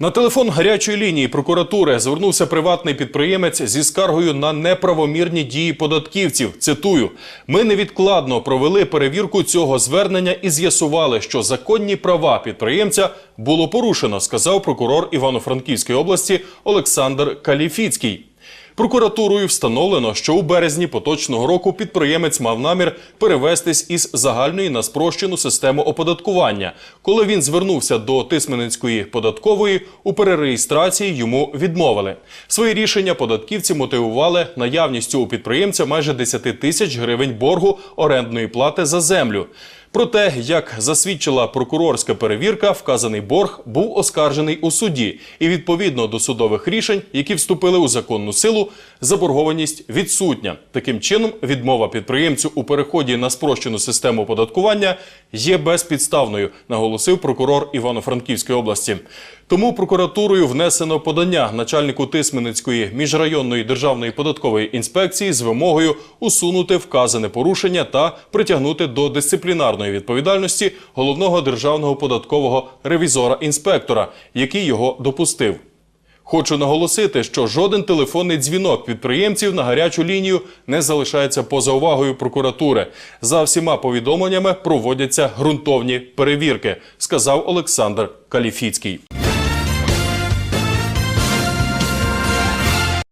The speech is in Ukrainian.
На телефон гарячої лінії прокуратури звернувся приватний підприємець зі скаргою на неправомірні дії податківців. Цитую: ми невідкладно провели перевірку цього звернення і з'ясували, що законні права підприємця було порушено, сказав прокурор Івано-Франківської області Олександр Каліфіцький. Прокуратурою встановлено, що у березні поточного року підприємець мав намір перевестись із загальної на спрощену систему оподаткування. Коли він звернувся до Тисменницької податкової, у перереєстрації йому відмовили. Своє рішення податківці мотивували наявністю у підприємця майже 10 тисяч гривень боргу орендної плати за землю. Проте, як засвідчила прокурорська перевірка, вказаний борг був оскаржений у суді, і відповідно до судових рішень, які вступили у законну силу, заборгованість відсутня. Таким чином, відмова підприємцю у переході на спрощену систему оподаткування є безпідставною, наголосив прокурор Івано-Франківської області. Тому прокуратурою внесено подання начальнику Тисменницької міжрайонної державної податкової інспекції з вимогою усунути вказане порушення та притягнути до дисциплінарної відповідальності головного державного податкового ревізора-інспектора, який його допустив. Хочу наголосити, що жоден телефонний дзвінок підприємців на гарячу лінію не залишається поза увагою прокуратури. За всіма повідомленнями проводяться ґрунтовні перевірки, сказав Олександр Каліфіцький.